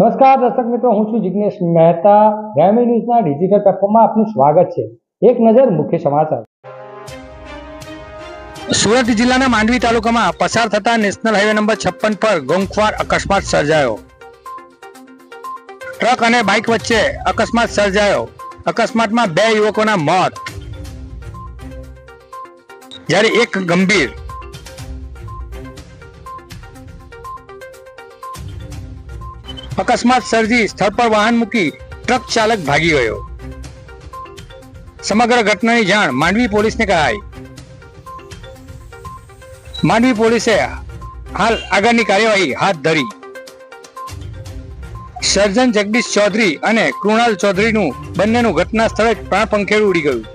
નમસ્કાર દર્શક મિત્રો, હું છું જિગ્નેશ મહેતા. ગ્રામી ન્યૂઝના ડિજિટલ પ્લેટફોર્મમાં આપનું સ્વાગત છે. એક નજર મુખ્ય સમાચાર. સુરત જિલ્લાના માંડવી તાલુકામાં પસાર થતા નેશનલ હાઈવે નંબર છપ્પન પર ગોંખવાર અકસ્માત સર્જાયો. ટ્રક અને બાઇક વચ્ચે અકસ્માત સર્જાયો. અકસ્માતમાં બે યુવકોના મોત. જ્યારે એક ગંભીર અકસ્માત સર્જી સ્થળ પર વાહન મૂકી ટ્રક ચાલક ભાગી ગયો. સમગ્ર ઘટનાની જાણ માંડવી પોલીસને કરાઈ. માંડવી પોલીસે હાલ આગળની કાર્યવાહી હાથ ધરી. સર્જન જગદીશ ચૌધરી અને કૃણાલ ચૌધરીનું બંનેનું ઘટના સ્થળે પ્રાણ પંખેડું ઉડી ગયું.